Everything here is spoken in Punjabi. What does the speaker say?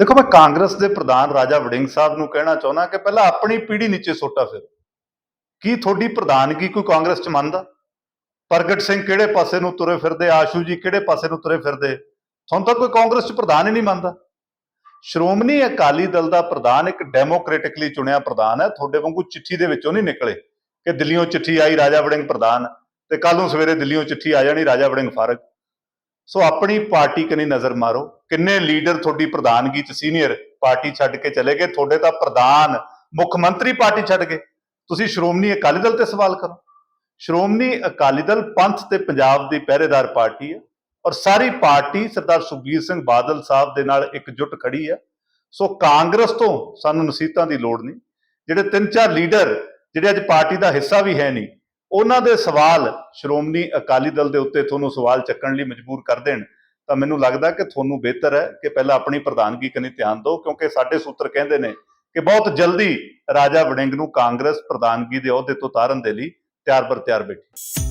ਦੇਖੋ, ਮੈਂ ਕਾਂਗਰਸ ਦੇ ਪ੍ਰਧਾਨ ਰਾਜਾ ਵੜਿੰਗ ਸਾਹਿਬ ਨੂੰ ਕਹਿਣਾ ਚਾਹੁੰਦਾ ਕਿ ਪਹਿਲਾਂ ਆਪਣੀ ਪੀੜ੍ਹੀ ਨੀਚੇ ਸੋਟਾ ਫਿਰ। ਕੀ ਤੁਹਾਡੀ ਪ੍ਰਧਾਨਗੀ ਕੋਈ ਕਾਂਗਰਸ ਚ ਮੰਨਦਾ? ਪ੍ਰਗਟ ਸਿੰਘ ਕਿਹੜੇ ਪਾਸੇ ਨੂੰ ਤੁਰੇ ਫਿਰਦੇ? ਆਸ਼ੂ ਜੀ ਕਿਹੜੇ ਪਾਸੇ ਨੂੰ ਤੁਰੇ ਫਿਰਦੇ? ਤੁਹਾਨੂੰ ਤਾਂ ਕੋਈ ਕਾਂਗਰਸ ਚ ਪ੍ਰਧਾਨ ਹੀ ਨਹੀਂ ਮੰਨਦਾ। ਸ਼੍ਰੋਮਣੀ ਅਕਾਲੀ ਦਲ ਦਾ ਪ੍ਰਧਾਨ ਇੱਕ ਡੈਮੋਕ੍ਰੈਟਿਕਲੀ ਚੁਣਿਆ ਪ੍ਰਧਾਨ ਹੈ। ਤੁਹਾਡੇ ਵਾਂਗੂ ਚਿੱਠੀ ਦੇ ਵਿੱਚੋਂ ਨਹੀਂ ਨਿਕਲੇ ਕਿ ਦਿੱਲੀੋਂ ਚਿੱਠੀ ਆਈ ਰਾਜਾ ਵੜਿੰਗ ਪ੍ਰਧਾਨ ਤੇ ਕੱਲ ਨੂੰ ਸਵੇਰੇ ਦਿੱਲੀੋਂ ਚਿੱਠੀ ਆ ਜਾਣੀ ਰਾਜਾ ਵੜਿੰਗ ਫਾਰਗ। ਸੋ ਆਪਣੀ ਪਾਰਟੀ ਕਨੀ ਨਜ਼ਰ ਮਾਰੋ। ਕਿੰਨੇ ਲੀਡਰ ਤੁਹਾਡੀ ਪ੍ਰਧਾਨਗੀ ਚ ਸੀਨੀਅਰ ਪਾਰਟੀ ਛੱਡ ਕੇ ਚਲੇ ਗਏ? ਤੁਹਾਡੇ ਤਾਂ ਪ੍ਰਧਾਨ, ਮੁੱਖ ਮੰਤਰੀ ਪਾਰਟੀ ਛੱਡ ਗਏ। ਤੁਸੀਂ ਸ਼੍ਰੋਮਣੀ ਅਕਾਲੀ ਦਲ ਤੇ ਸਵਾਲ ਕਰੋ। ਸ਼੍ਰੋਮਣੀ ਅਕਾਲੀ ਦਲ ਪੰਥ ਤੇ ਪੰਜਾਬ ਦੀ ਪਹਿਰੇਦਾਰ ਪਾਰਟੀ ਹੈ ਔਰ ਸਾਰੀ ਪਾਰਟੀ ਸਰਦਾਰ ਸੁਖਬੀਰ ਸਿੰਘ ਬਾਦਲ ਸਾਹਿਬ ਦੇ ਨਾਲ ਇਕਜੁੱਟ ਖੜੀ ਹੈ। ਸੋ ਕਾਂਗਰਸ ਤੋਂ ਸਾਨੂੰ ਨਸੀਤਾਂ ਦੀ ਲੋੜ ਨਹੀਂ। ਜਿਹੜੇ ਤਿੰਨ ਚਾਰ ਲੀਡਰ, ਜਿਹੜੇ ਅੱਜ ਪਾਰਟੀ ਦਾ ਹਿੱਸਾ ਵੀ ਹੈ ਨਹੀਂ, ਉਹਨਾਂ ਦੇ ਸਵਾਲ ਸ਼੍ਰੋਮਣੀ ਅਕਾਲੀ ਦਲ ਦੇ ਉੱਤੇ ਤੁਹਾਨੂੰ ਸਵਾਲ ਚੱਕਣ ਲਈ ਮਜਬੂਰ ਕਰ ਦੇਣ। ਤਾਂ ਮੈਨੂੰ ਲੱਗਦਾ ਕਿ ਤੁਹਾਨੂੰ ਬਿਹਤਰ ਹੈ ਕਿ ਪਹਿਲਾਂ ਆਪਣੀ ਪ੍ਰਧਾਨਗੀ ਕਨੀ ਧਿਆਨ ਦਿਓ, ਕਿਉਂਕਿ ਸਾਡੇ ਸੂਤਰ ਕਹਿੰਦੇ ਨੇ ਕਿ ਬਹੁਤ ਜਲਦੀ ਰਾਜਾ ਵੜਿੰਗ ਨੂੰ ਕਾਂਗਰਸ ਪ੍ਰਧਾਨਗੀ ਦੇ ਅਹੁਦੇ ਤੋਂ ਉਤਾਰਨ ਦੇ ਲਈ ਤਿਆਰ ਬਰ ਤਿਆਰ ਬੈਠੀ।